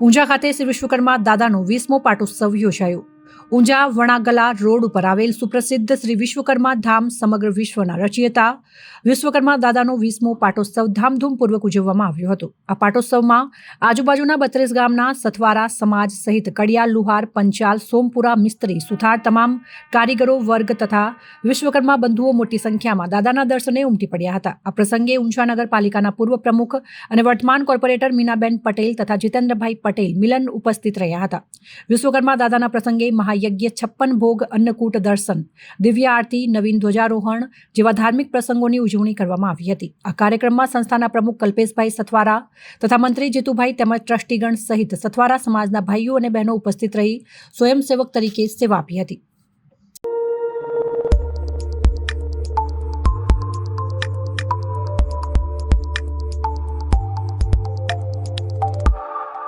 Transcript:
ઊંઝા ખાતે શ્રી વિશ્વકર્મા દાદાનો વીસમો પાટોત્સવ યોજાયો. ઊંઝા વણાગલા રોડ ઉપર આવેલ સુપ્રસિદ્ધ શ્રી વિશ્વકર્મા ધામ સમગ્ર વિશ્વના રચયિતા, વિશ્વકર્મા દાદાનો વીસમો પાટોત્સવ ધામધૂમપૂર્વક ઉજવવામાં આવ્યો હતો. આ પાટોત્સવમાં આજુબાજુના બત્રીસ ગામના સથવારા, સમાજ સહિત કડિયા લુહાર, પંચાલ, સોમપુરા, મિસ્ત્રી, સુથાર તમામ કારીગરો, વર્ગ તથા વિશ્વકર્મા બંધુઓ મોટી સંખ્યામાં દાદાના દર્શને ઉમટી પડ્યા હતા. આ પ્રસંગે ઊંઝા નગરપાલિકાના પૂર્વ પ્રમુખ અને વર્તમાન કોર્પોરેટર મીનાબેન પટેલ તથા જીતેન્દ્રભાઈ પટેલ મિલન ઉપસ્થિત રહ્યા હતા. વિશ્વકર્મા દાદાના પ્રસંગે મહાયજ્ઞ છપ્પન ભોગ અન્નકૂટ દર્શન. દિવ્ય આરતી નવીન ધ્વજારોહણ જેવા ધાર્મિક પ્રસંગોની ઉજવણી કરવામાં આવી હતી. આ કાર્યક્રમમાં સંસ્થાના પ્રમુખ કલ્પેશભાઈ સથવારા તથા મંત્રી જીતુભાઈ તેમજ ટ્રસ્ટીગણ સહિત સથવારા સમાજના ભાઈઓ અને બહેનો ઉપસ્થિત રહી સ્વયંસેવક તરીકે સેવા આપી હતી.